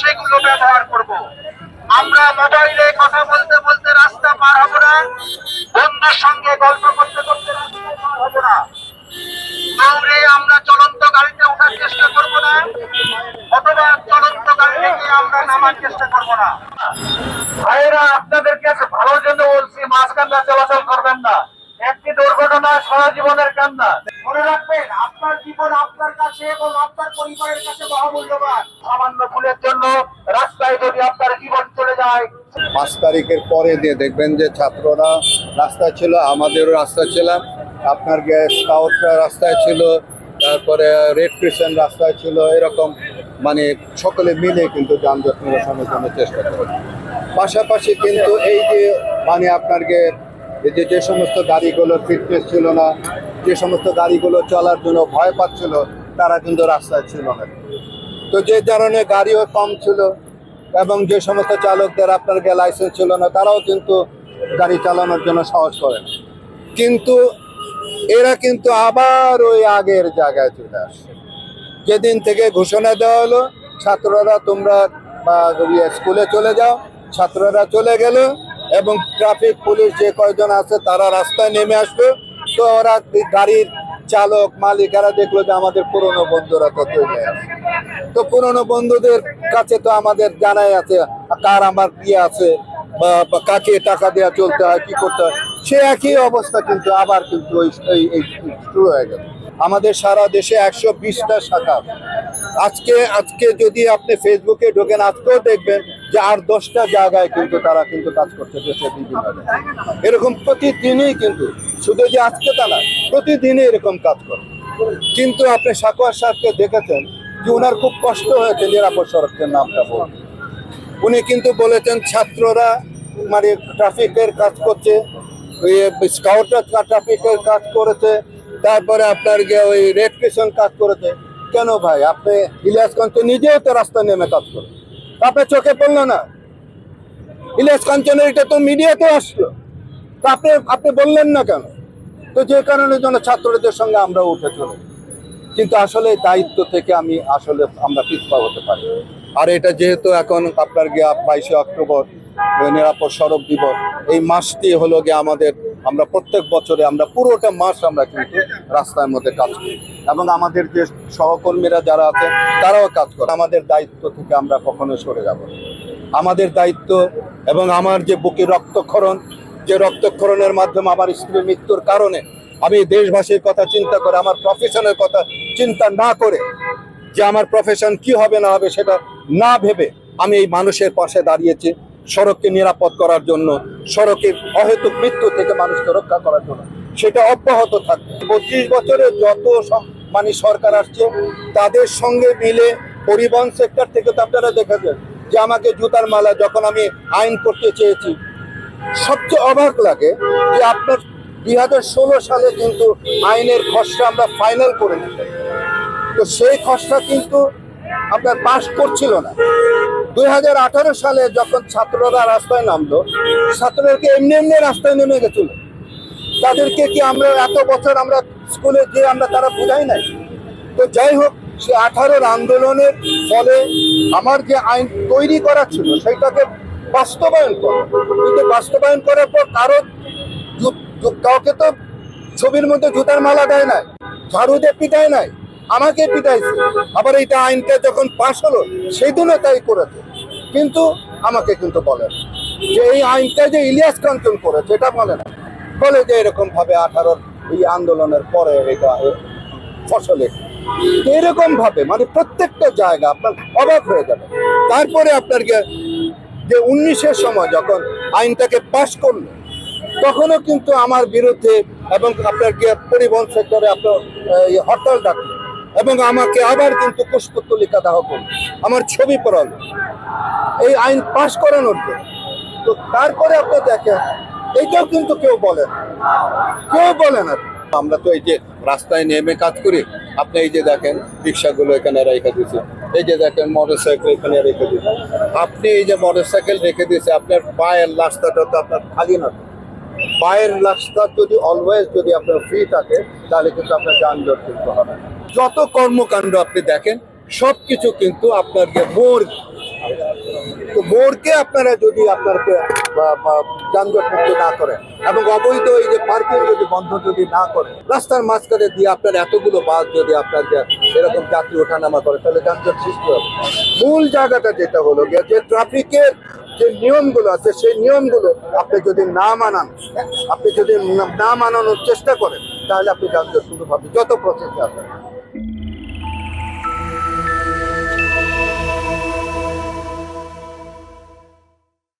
সেগুলো ব্যবহার করব। আমরা মোবাইলে কথা বলতে বলতে রাস্তা পার হব না, বন্ধুর সঙ্গে গল্প করতে করতে রাস্তা পার হব না। দৌড়ে আমরা চলন্ত গাড়িতে ওঠার চেষ্টা করব না, অথবা চলন্ত গাড়ি থেকে আমরা নামার চেষ্টা করব না। ভাইরা আপনাদের কাছে ভালো জন্য বলছি, মাঝখানটা চলাচল করবেন না। একটি দুর্ঘটনা সারা জীবনের কান্না। মনে রাখবেন, আপনার জীবন আপনার কাছে এবং আপনার পরিবারের কাছে মহামূল্যবান সামান্য ভুলের জন্য রাস্তায় পাঁচ তারিখের পরে দিয়ে দেখবেন যে ছাত্ররা রাস্তায় ছিল, আমাদেরও রাস্তায় ছিলাম। আপনার স্কাউটরা রাস্তায় ছিল, তারপরে রেড ক্রিসেন্ট রাস্তায় ছিল, এরকম। মানে সকলে মিলে কিন্তু যানজট নিরসনের জন্য চেষ্টা করে পাশাপাশি কিন্তু এই যে মানে আপনার যে যে সমস্ত গাড়িগুলো ফিটনেস ছিল না, যে সমস্ত গাড়িগুলো চলার জন্য ভয় পাচ্ছিল, তারা কিন্তু রাস্তায় ছিল না। তো যে কারণে গাড়িও কম ছিল। এবং যে সমস্ত চালকদের আপনার লাইসেন্স ছিল না তারাও কিন্তু গাড়ি চালানোর জন্য সাহস করে না। কিন্তু এরা কিন্তু আবার ওই আগের জায়গায় চলে আসছে যেদিন থেকে ঘোষণা দেওয়া হলো ছাত্ররা তোমরা বা, ইয়ে, স্কুলে চলে যাও ছাত্ররা চলে গেল এবং ট্রাফিক পুলিশ যে কয়জন আছে তারা রাস্তায় নেমে আসলো তো ওরা গাড়ির চালক, মালিকেরা দেখল যে আমাদের পুরনো বন্ধুরা তো আসে তো পুরনো বন্ধুদের কাছে তো আমাদের জানাই আছে, কার আমার কি আছে, বা কাকে টাকা দেওয়া চলতে হয়, কি করতে হয়। সে একই অবস্থা কিন্তু আবার কিন্তু শুরু হয়ে গেল। আমাদের সারা দেশে একশো বিশটা শাখা আজকে আজকে যদি আপনি ফেসবুকে ঢোকেন, আজকেও দেখবেন যে দশটা জায়গায় কিন্তু তারা কিন্তু কাজ করছে দেশের বিভিন্ন এরকম প্রতিদিনই কিন্তু, শুধু যে আজকে তা না, প্রতিদিনই এরকম কাজ করে। কিন্তু আপনি সাকুয়ার সাহেবকে দেখেছেন যে ওনার খুব কষ্ট হয়েছে নিরাপদ সড়কের নামটা বলতে। উনি কিন্তু বলেছেন ছাত্ররা মানে ট্রাফিকের কাজ করছে ট্রাফিকের কাজ করেছে, তারপরে আপনার ওই রেড কাজ করেছে। কেন ভাই? আপনি ইলিয়াসগঞ্জ নিজেও তো রাস্তায় নেমে কাজ করে আপনার চোখে পড়ল না। ইলিয়াস কাঞ্চনের এটা তো মিডিয়াতে আসলো। তো আপনি আপনি বললেন না কেন? তো যে কারণে জন্য ছাত্রদের সঙ্গে আমরা উঠে চলে। কিন্তু আসলে দায়িত্ব থেকে আমি আসলে আমরা পিছপা হতে পারি। আর এটা যেহেতু এখন আপনার গিয়া বাইশে অক্টোবর, নিরাপদ সড়ক দিবস, এই মাসটি হলো গিয়ে আমাদের আমরা প্রত্যেক বছরে আমরা পুরোটা মাস আমরা কিন্তু রাস্তার মধ্যে কাজ করি। এবং আমাদের যে সহকর্মীরা যারা আছে তারাও কাজ করে আমাদের দায়িত্ব থেকে আমরা কখনো সরে যাব। আমাদের দায়িত্ব এবং আমার যে বুকে রক্তক্ষরণ, যে রক্তক্ষরণের মাধ্যমে আমার স্ত্রীর মৃত্যুর কারণে আমি দেশবাসীর কথা চিন্তা করে, আমার প্রফেশনের কথা চিন্তা না করে যে আমার প্রফেশন কি হবে, না হবে, সেটা না ভেবে আমি এই মানুষের পাশে দাঁড়িয়েছি। সড়ককে নিরাপদ করার জন্য, সড়কে অহেতুক মৃত্যু থেকে মানুষকে রক্ষা করার জন্য। সেটা অব্যাহত থাকবে। বত্রিশ বছরে যত মানে সরকার আসছে, তাদের সঙ্গে মিলে পরিবহন সেক্টর থেকে তো আপনারা দেখেছেন যে আমাকে জুতার মালা যখন আমি আইন করতে চেয়েছি, সবচেয়ে অবাক লাগে যে আপনার দুই হাজার ষোলো সালে কিন্তু আইনের খসড়া আমরা ফাইনাল করে নিলাম তো সেই খসড়া কিন্তু আপনার পাশ করছিল না। দুই হাজার আঠারো সালে যখন ছাত্ররা রাস্তায় নামলো, ছাত্রদেরকে এমনি এমনি রাস্তায় নেমে গেছিল তাদেরকে কি আমরা এত বছর আমরা স্কুলে যে আমরা তারা বুঝাই নাই? তো যাই হোক, সে আঠারোর আন্দোলনের ফলে আমার যে আইন তৈরি করা ছিল সেটাকে বাস্তবায়ন করা। কিন্তু বাস্তবায়ন করার পর কারও কাউকে তো ছবির মধ্যে জুতার মালা দেয় নাই, ঝাড়ু দিয়ে নাই। আমাকে পিটাইছে আবার এইটা আইনটা যখন পাশ হলো, সেই দিনও তাই করেছে। কিন্তু আমাকে কিন্তু বলে যে এই আইনটা যে ইলিয়াস কাঞ্চন করেছে, এটা বলে না। বলে যে এরকম ভাবে আঠারোর এই আন্দোলনের পরে এটা ফসলে। তো এরকম ভাবে মানে প্রত্যেকটা জায়গা আপনার অবাক হয়ে যাবে। তারপরে আপনার যে- উনিশের সময় যখন আইনটাকে পাশ করল, তখনও কিন্তু আমার বিরুদ্ধে এবং আপনার পরিবহন সেক্টরে আপনার হরতাল ডাকলো এবং আমাকে আবার কিন্তু পুষ্পতলিকা দাহ করল আমার ছবি পড়ালো এই আইন পাশ করানোর জন্য। তো তারপরে আপনি দেখেন এইটাও কিন্তু কেউ বলে না। কেউ বলে না। আমরা তো এই যে রাস্তায় নেমে কাজ করি, আপনি এই যে দেখেন, রিক্সাগুলো এখানে রেখে দিয়েছে। এই যে দেখেন মোটর সাইকেল এখানে রেখে দিয়েছে। আপনি এই যে মোটর সাইকেল রেখে দিয়েছে, আপনার পায়ের রাস্তাটা তো আপনার খালি না। পায়ের রাস্তা যদি অলওয়েজ যদি আপনার ফ্রি থাকে, তাহলে কিন্তু আপনার যানজট কিন্তু হবে না। যত কর্মকাণ্ড আপনি দেখেন সব কিছু কিন্তু আপনার তো মোড়কে আপনারা যদি আপনার বা যানজট মুক্ত না করেন এবং অবৈধ এই যে পার্কিং যদি বন্ধ যদি না করেন, রাস্তার মাঝখানে দিয়ে আপনার এতগুলো বাস যদি আপনার এরকম যাত্রী ওঠানামা করে, তাহলে যানজট সৃষ্টি হবে। মূল জায়গাটা যেটা হলো গিয়ে যে ট্রাফিকের যে নিয়মগুলো আছে, সেই নিয়মগুলো আপনি যদি না মানান, আপনি যদি না- মানানোর চেষ্টা করেন, তাহলে আপনি যানজট শুরু হবে যত প্রসেসে আসেন